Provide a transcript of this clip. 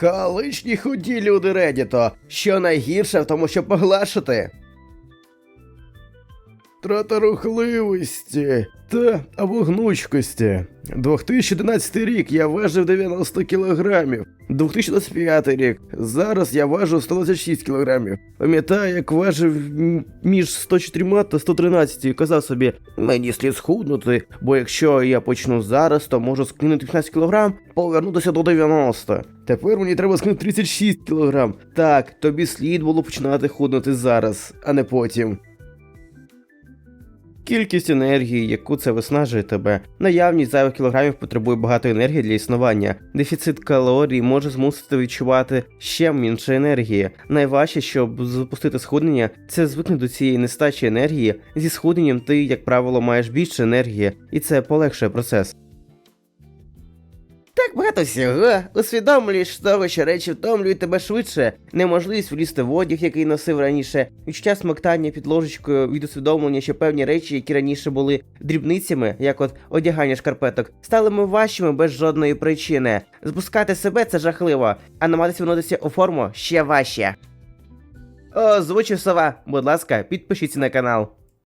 Колишні худі люди Редіто, що найгірше в тому, що поглашити. Трата рухливості та або гнучкості. 2011 рік я важив 90 кілограмів. 2025 рік. Зараз я важу 126 кілограмів. Пам'ятаю, як важив між 104 та 113 і казав собі, мені слід схуднути, бо якщо я почну зараз, то можу скинути 15 кілограм, повернутися до 90. Тепер мені треба скинути 36 кілограм. Так, тобі слід було починати худнути зараз, а не потім. Кількість енергії, яку це виснажує тебе. Наявність зайвих кілограмів потребує багато енергії для існування. Дефіцит калорій може змусити відчувати ще менше енергії. Найважче, щоб запустити схуднення, це звикнути до цієї нестачі енергії. Зі схудненням ти, як правило, маєш більше енергії, і це полегшує процес. Так багато всього. Усвідомлюєш того, що речі втомлюють тебе швидше, неможливість влізти в одяг, який носив раніше, відчуття смоктання під ложечкою від усвідомлення, що певні речі, які раніше були дрібницями, як от одягання шкарпеток, стали ми важчими без жодної причини. Спускати себе це жахливо, а намагатися вернутися у форму ще важче. Озвучив сова, будь ласка, підпишіться на канал.